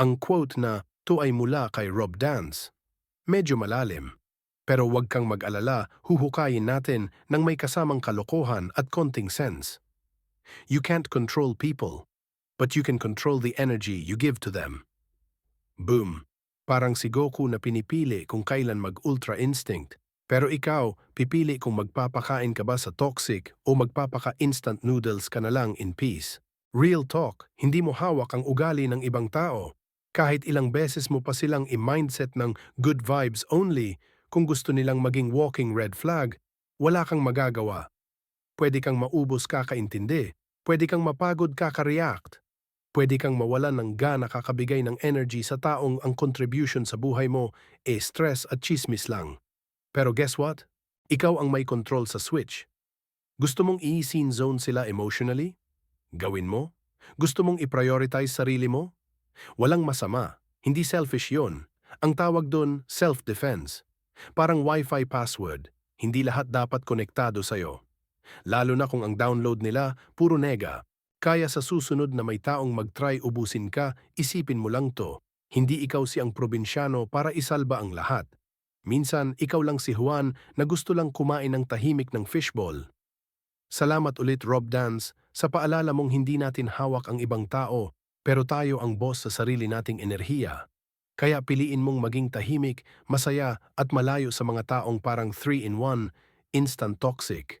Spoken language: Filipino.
Ang quote na, to ay mula kay Rob Dance. Medyo malalim. Pero huwag kang mag-alala, huhukayin natin ng may kasamang kalokohan at konting sense. You can't control people, but you can control the energy you give to them. Boom. Parang si Goku na pinipili kung kailan mag-ultra instinct. Pero ikaw, pipili kung magpapakain ka ba sa toxic o magpapaka-instant noodles ka na lang in peace. Real talk, hindi mo hawak ang ugali ng ibang tao. Kahit ilang beses mo pa silang i-mindset ng good vibes only, kung gusto nilang maging walking red flag, wala kang magagawa. Pwede kang maubos kakaintindi, pwede kang mapagod kaka-react, pwede kang mawalan ng gana kakabigay ng energy sa taong ang contribution sa buhay mo e stress at chismis lang. Pero guess what? Ikaw ang may control sa switch. Gusto mong i-scene zone sila emotionally? Gawin mo? Gusto mong i-prioritize sarili mo? Walang masama. Hindi selfish yon. Ang tawag doon, self-defense. Parang wifi password. Hindi lahat dapat konektado sa'yo. Lalo na kung ang download nila puro nega. Kaya sa susunod na may taong mag-try ubusin ka, isipin mo lang to. Hindi ikaw si ang probinsyano para isalba ang lahat. Minsan, ikaw lang si Juan na gusto lang kumain ng tahimik ng fishball. Salamat ulit Rob Dance sa paalala mong hindi natin hawak ang ibang tao pero tayo ang boss sa sarili nating enerhiya. Kaya piliin mong maging tahimik, masaya at malayo sa mga taong parang 3-in-1, instant toxic.